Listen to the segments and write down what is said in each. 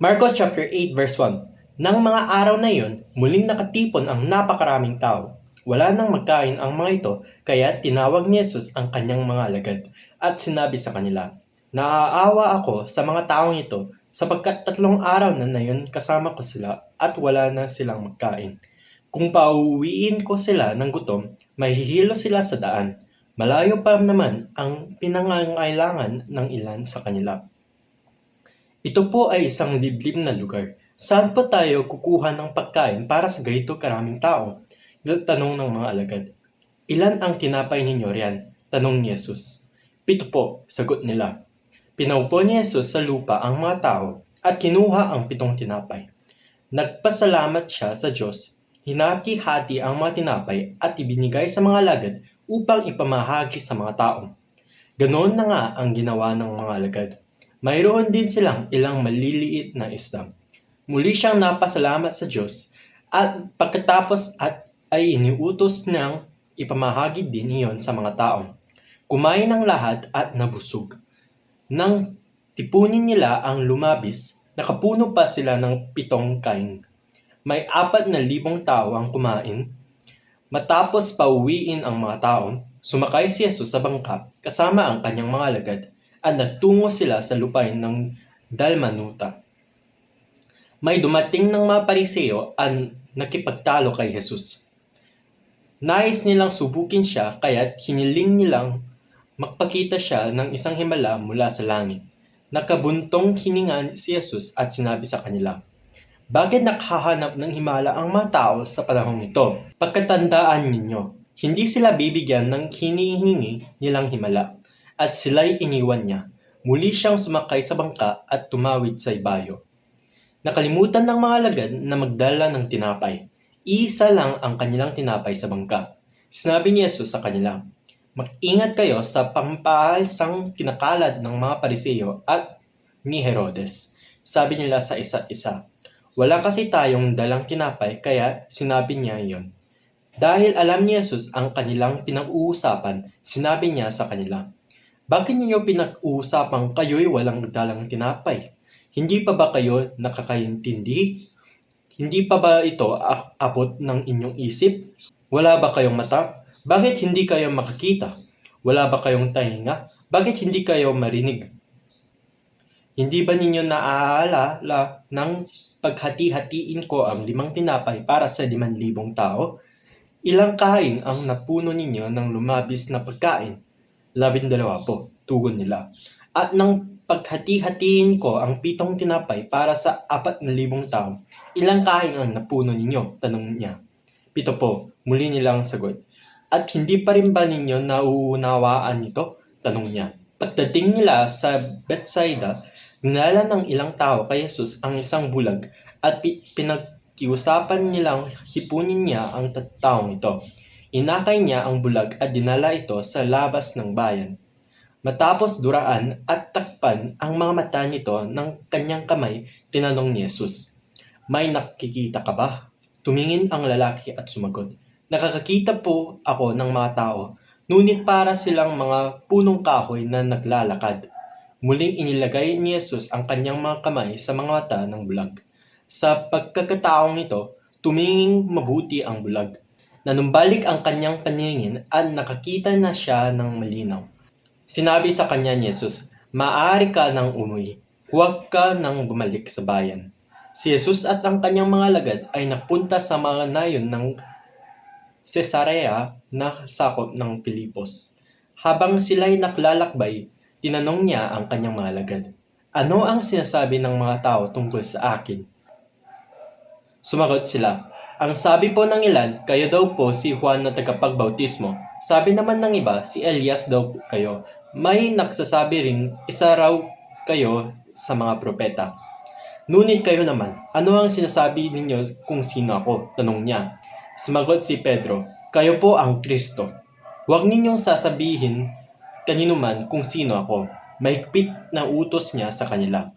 Marcos chapter 8 verse 1 Nang mga araw na iyon, muling nakatipon ang napakaraming tao. Wala nang magkain ang mga ito, kaya tinawag ni Jesus ang kanyang mga alagad at sinabi sa kanila, Naaawa ako sa mga taong ito sapagkat tatlong araw na na yun kasama ko sila at wala na silang magkain. Kung pauwiin ko sila ng gutom, mahihilo sila sa daan. Malayo pa naman ang pinangangailangan ng ilan sa kanila. Ito po ay isang liblib na lugar. Saan po tayo kukuha ng pagkain para sa ganito karaming tao? Tanong ng mga alagad. Ilan ang tinapay ninyo riyan? Tanong ni Jesus. Pito po, sagot nila. Pinaupo ni Jesus sa lupa ang mga tao at kinuha ang pitong tinapay. Nagpasalamat siya sa Diyos, hinati-hati ang mga tinapay at ibinigay sa mga alagad upang ipamahagi sa mga tao. Ganoon na nga ang ginawa ng mga alagad. Mayroon din silang ilang maliliit na isda. Muli siyang napasalamat sa Diyos at pagkatapos at ay iniutos niyang ipamahagi din iyon sa mga tao. Kumain ng lahat at nabusog. Nang tipunin nila ang lumabis, nakapuno pa sila ng pitong kain. May apat na libong tao ang kumain. Matapos pauwiin ang mga tao, sumakay si Jesus sa bangka kasama ang kanyang mga alagad at nagtungo sila sa lupain ng Dalmanuta. May dumating ng mga pariseo at nakipagtalo kay Jesus. Nais nilang subukin siya kaya hiniling nilang magpakita siya ng isang himala mula sa langit. Nakabuntong hininga si Jesus at sinabi sa kanila, Bakit nakahanap ng himala ang mga tao sa panahong ito? Pagkatandaan ninyo, hindi sila bibigyan ng hinihingi nilang himala at sila'y iniwan niya. Muli siyang sumakay sa bangka at tumawid sa ibayo. Nakalimutan ng mga alagad na magdala ng tinapay. Isa lang ang kanilang tinapay sa bangka. Sinabi ni Jesus sa kanila, Mag-ingat kayo sa pampaalsang kinakalat ng mga pariseo at ni Herodes. Sabi nila sa isa't isa. Wala kasi tayong dalang tinapay kaya sinabi niya iyon. Dahil alam ni Jesus ang kanilang pinag-uusapan, sinabi niya sa kanila, Bakit ninyo pinag-uusapan kayo'y walang dalang tinapay? Hindi pa ba kayo nakakaintindi? Hindi pa ba ito abot ng inyong isip? Wala ba kayong mata? Bakit hindi kayo makakita? Wala ba kayong tahinga? Bakit hindi kayo marinig? Hindi ba ninyo naaalala ng paghati-hatiin ko ang limang tinapay para sa liman libong tao? Ilang kain ang napuno ninyo ng lumabis na pagkain? Labindalawa po, tugon nila. At nang paghati-hatiin ko ang pitong tinapay para sa apat na libong tao, ilang kain ang napuno ninyo? Tanong niya. Pito po, muli nilang sagot. At hindi pa rin ba ninyo nauunawaan ito? Tanong niya. Pagdating nila sa Bethsaida, Dinala ng ilang tao kay Jesus ang isang bulag at pi- pinagkiusapan nilang hipunin niya ang taong ito. Inakay niya ang bulag at dinala ito sa labas ng bayan. Matapos duraan at takpan ang mga mata nito ng kanyang kamay, tinanong ni Jesus, May nakikita ka ba? Tumingin ang lalaki at sumagot, Nakakakita po ako ng mga tao, ngunit para silang mga punong kahoy na naglalakad. Muling inilagay ni Jesus ang kanyang mga kamay sa mga mata ng bulag. Sa pagkakataong ito, tumingin mabuti ang bulag. Nanumbalik ang kanyang paningin at nakakita na siya ng malinaw. Sinabi sa kanya ni Jesus, Maaari ka nang umuwi. Huwag ka nang bumalik sa bayan. Si Jesus at ang kanyang mga lagad ay napunta sa mga nayon ng Cesarea na sakop ng Pilipos. Habang sila'y naklalakbay, tinanong niya ang kanyang mga lagad, Ano ang sinasabi ng mga tao tungkol sa akin? Sumagot sila, Ang sabi po ng ilan, kayo daw po si Juan na tagapagbautismo. Sabi naman ng iba, si Elias daw kayo. May nagsasabi ring isa raw kayo sa mga propeta. Ngunit kayo naman, ano ang sinasabi ninyo kung sino ako? Tanong niya. Sumagot si Pedro, kayo po ang Kristo. Huwag ninyong sasabihin kanino man kung sino ako. Mahigpit na utos niya sa kanila.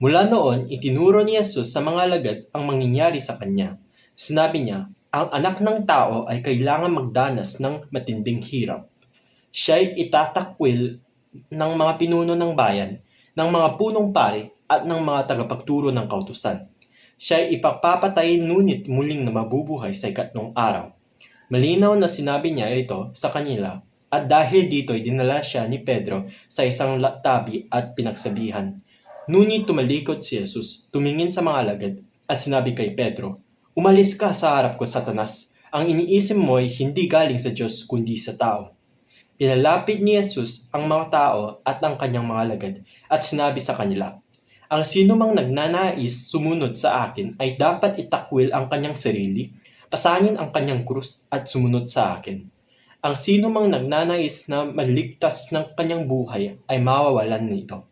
Mula noon, itinuro ni Jesus sa mga alagad ang mangyayari sa kanya. Sinabi niya, ang anak ng tao ay kailangan magdanas ng matinding hirap. Siya'y itatakwil ng mga pinuno ng bayan, ng mga punong pari at ng mga tagapagturo ng kautusan. Siya ay ipapapatay ngunit muling na mabubuhay sa ikatlong araw. Malinaw na sinabi niya ito sa kanila at dahil dito ay dinala siya ni Pedro sa isang tabi at pinagsabihan. Ngunit tumalikod si Jesus, tumingin sa mga alagad at sinabi kay Pedro, Umalis ka sa harap ko, Satanas. Ang iniisip mo ay hindi galing sa Diyos kundi sa tao. Pinalapit ni Jesus ang mga tao at ang kanyang mga alagad at sinabi sa kanila, Ang sino mang nagnanais sumunod sa akin ay dapat itakwil ang kanyang sarili, pasanin ang kanyang krus at sumunod sa akin. Ang sino mang nagnanais na maligtas ng kanyang buhay ay mawawalan nito.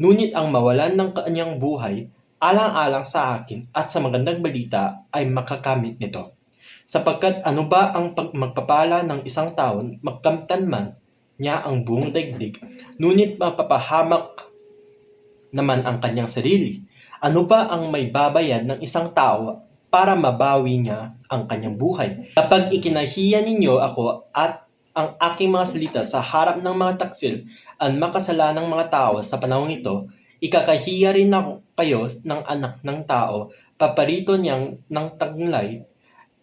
Ngunit ang mawalan ng kanyang buhay, alang-alang sa akin at sa magandang balita ay makakamit nito. Sapagkat ano ba ang pag- magpapala ng isang tao, magkamtan man niya ang buong daigdig, ngunit mapapahamak naman ang kanyang sarili. Ano ba ang may babayad ng isang tao para mabawi niya ang kanyang buhay? Kapag ikinahiya ninyo ako at ang aking mga salita sa harap ng mga taksil ang makasalanang mga tao sa panahong ito, ikakahiya rin ako kayo ng anak ng tao, paparito niyang ng taglay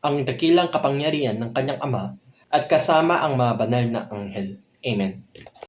ang dakilang kapangyarihan ng kanyang ama at kasama ang mga banal na anghel. Amen.